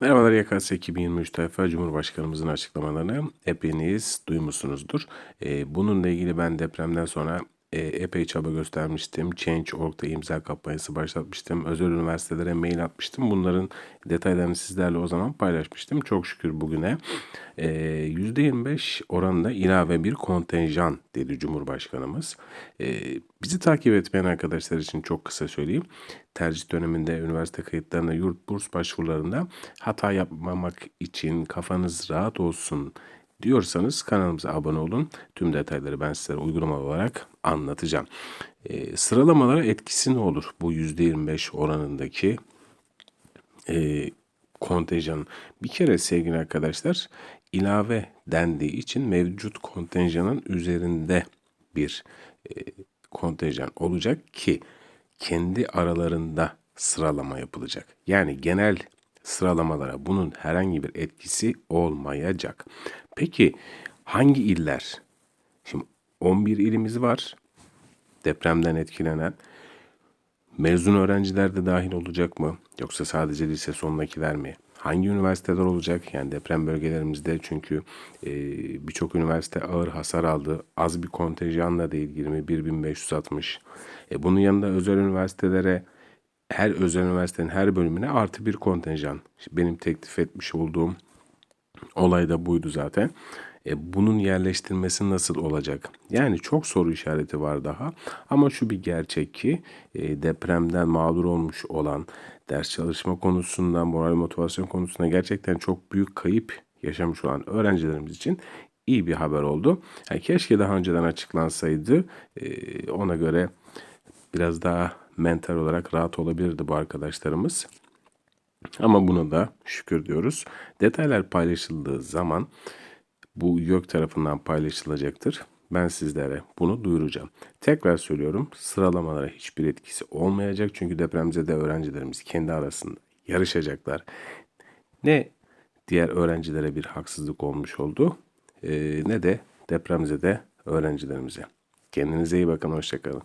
Merhabalar YKS 2023 tayfa Cumhurbaşkanımızın açıklamalarını hepiniz duymuşsunuzdur. Ee, bununla ilgili ben depremden sonra e, epey çaba göstermiştim. Change.org'da imza kampanyası başlatmıştım. Özel üniversitelere mail atmıştım. Bunların detaylarını sizlerle o zaman paylaşmıştım. Çok şükür bugüne e, %25 oranında ilave bir kontenjan dedi Cumhurbaşkanımız. E, bizi takip etmeyen arkadaşlar için çok kısa söyleyeyim. Tercih döneminde üniversite kayıtlarında yurt burs başvurularında hata yapmamak için kafanız rahat olsun diyorsanız kanalımıza abone olun. Tüm detayları ben size uygulama olarak anlatacağım. E, sıralamalara etkisi ne olur bu %25 oranındaki e, kontenjan? Bir kere sevgili arkadaşlar ilave dendiği için mevcut kontenjanın üzerinde bir e, kontenjan olacak ki kendi aralarında sıralama yapılacak. Yani genel sıralamalara bunun herhangi bir etkisi olmayacak. Peki hangi iller? Şimdi 11 ilimiz var depremden etkilenen. Mezun öğrenciler de dahil olacak mı? Yoksa sadece lise sonundakiler mi? Hangi üniversiteler olacak? Yani deprem bölgelerimizde çünkü e, birçok üniversite ağır hasar aldı. Az bir kontenjanla değil 21.560. E, bunun yanında özel üniversitelere her özel üniversitenin her bölümüne artı bir kontenjan. Benim teklif etmiş olduğum olay da buydu zaten. E, bunun yerleştirmesi nasıl olacak? Yani çok soru işareti var daha. Ama şu bir gerçek ki e, depremden mağdur olmuş olan ders çalışma konusundan, moral motivasyon konusunda gerçekten çok büyük kayıp yaşamış olan öğrencilerimiz için iyi bir haber oldu. Yani keşke daha önceden açıklansaydı. E, ona göre biraz daha mental olarak rahat olabilirdi bu arkadaşlarımız. Ama buna da şükür diyoruz. Detaylar paylaşıldığı zaman bu YÖK tarafından paylaşılacaktır. Ben sizlere bunu duyuracağım. Tekrar söylüyorum sıralamalara hiçbir etkisi olmayacak. Çünkü depremzede öğrencilerimiz kendi arasında yarışacaklar. Ne diğer öğrencilere bir haksızlık olmuş oldu e, ne de depremzede öğrencilerimize. Kendinize iyi bakın, hoşçakalın.